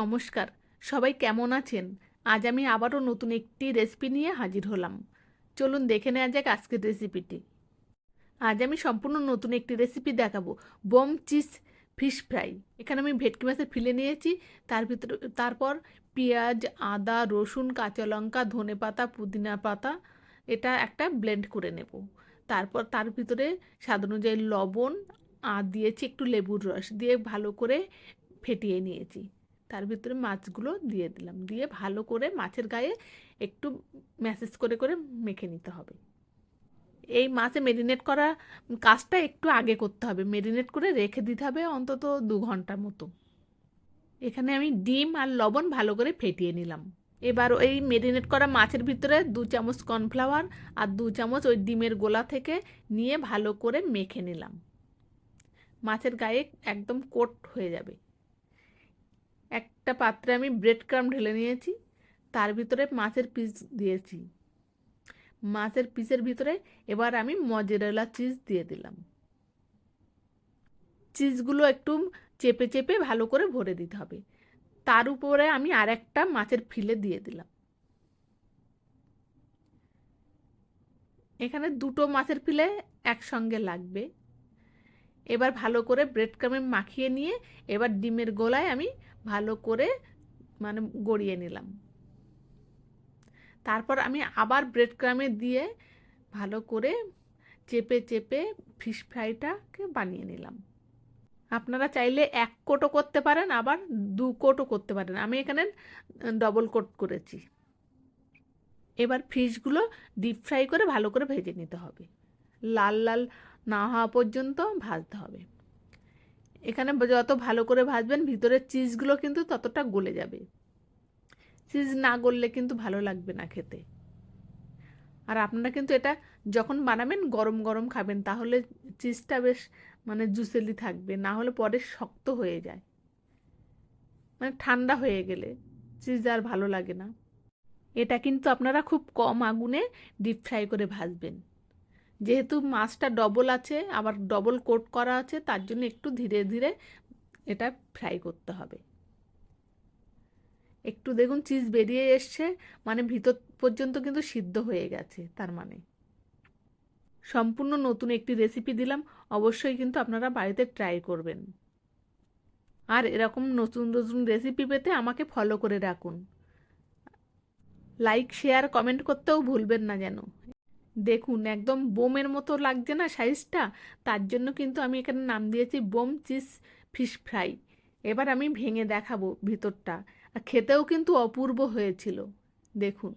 নমস্কার, সবাই কেমন আছেন? আজ আমি আবারও নতুন একটি রেসিপি নিয়ে হাজির হলাম। চলুন দেখে নেওয়া যাক আজকের রেসিপিটি আজ আমি সম্পূর্ণ নতুন একটি রেসিপি দেখাবো, বম চিজ ফিশ ফ্রাই। এখানে আমি ভেটকি মাছের ফিলে নিয়েছি, তার ভিতরে, তারপর পেঁয়াজ, আদা, রসুন, কাঁচা লঙ্কা, ধনে পাতা, পুদিনা পাতা, এটা একটা ব্লেন্ড করে নেব। তারপর তার ভিতরে স্বাদ অনুযায়ী লবণ, আর দিয়েছি একটু লেবুর রস দিয়ে ভালো করে ফেটিয়ে নিয়েছি। তার ভিতরে মাছগুলো দিয়ে দিলাম। দিয়ে ভালো করে মাছের গায়ে একটু ম্যাসেজ করে করে মেখে নিতে হবে। এই মাছে মেরিনেট করা কাজটা একটু আগে করতে হবে। মেরিনেট করে রেখে দিতে হবে অন্তত দু ঘণ্টার মতো। এখানে আমি ডিম আর লবণ ভালো করে ফেটিয়ে নিলাম। এবার ওই মেরিনেট করা মাছের ভিতরে দু চামচ কর্নফ্লাওয়ার আর দু চামচ ওই ডিমের গোলা থেকে নিয়ে ভালো করে মেখে নিলাম। মাছের গায়ে একদম কোট হয়ে যাবে। একটা পাত্রে আমি ব্রেড ক্রাম ঢেলে নিয়েছি, তার ভিতরে মাছের পিস দিয়েছি। মাছের পিসের ভিতরে এবার আমি মজেরেলা চিজ দিয়ে দিলাম। চিজগুলো একটু চেপে চেপে ভালো করে ভরে দিতে হবে। তার উপরে আমি আর একটা মাছের ফিলে দিয়ে দিলাম। এখানে দুটো মাছের ফিলে একসঙ্গে লাগবে। এবার ভালো করে ব্রেড ক্রামে মাখিয়ে নিয়ে এবার ডিমের গোলায় আমি ভালো করে মানে গড়িয়ে নিলাম। তারপর আমি আবার ব্রেড ক্রামে দিয়ে ভালো করে চেপে চেপে ফিশ ফ্রাইটাকে বানিয়ে নিলাম। আপনারা চাইলে এক কোটও করতে পারেন, আবার দু কোটও করতে পারেন। আমি এখানে ডবল কোট করেছি। এবার ফিশগুলো ডিপ ফ্রাই করে ভালো করে ভেজে নিতে হবে। লাল লাল না হওয়া পর্যন্ত ভাজতে হবে। এখানে যত ভালো করে ভাজবেন, ভিতরের চিজগুলো কিন্তু ততটা গলে যাবে। চিজ না গললে কিন্তু ভালো লাগবে না খেতে। আর আপনারা কিন্তু এটা যখন বানাবেন, গরম গরম খাবেন, তাহলে চিজটা বেশ মানে জুসেলি থাকবে, না হলে পরে শক্ত হয়ে যায়। মানে ঠান্ডা হয়ে গেলে চিজ আর ভালো লাগে না। এটা কিন্তু আপনারা খুব কম আগুনে ডিপ ফ্রাই করে ভাজবেন। যেহেতু মাছটা ডবল আছে, আবার ডবল কোট করা আছে, তার জন্য একটু ধীরে ধীরে এটা ফ্রাই করতে হবে। একটু দেখুন চিজ বেরিয়ে এসছে মানে ভিতর পর্যন্ত কিন্তু সিদ্ধ হয়ে গেছে, তার মানে। সম্পূর্ণ নতুন একটি রেসিপি দিলাম, অবশ্যই কিন্তু আপনারা বাড়িতে ট্রাই করবেন। আর এরকম নতুন নতুন রেসিপি পেতে আমাকে ফলো করে রাখুন। লাইক শেয়ার কমেন্ট করতেও ভুলবেন না যেন। দেখুন, একদম বোমের মতো লাগছে না সাইজটা তার জন্য কিন্তু আমি এখানে নাম দিয়েছি বোম চিজ ফিশ ফ্রাই। এবার আমি ভেঙে দেখাবো ভিতরটা। আর খেতেও কিন্তু অপূর্ব হয়েছিল। দেখুন।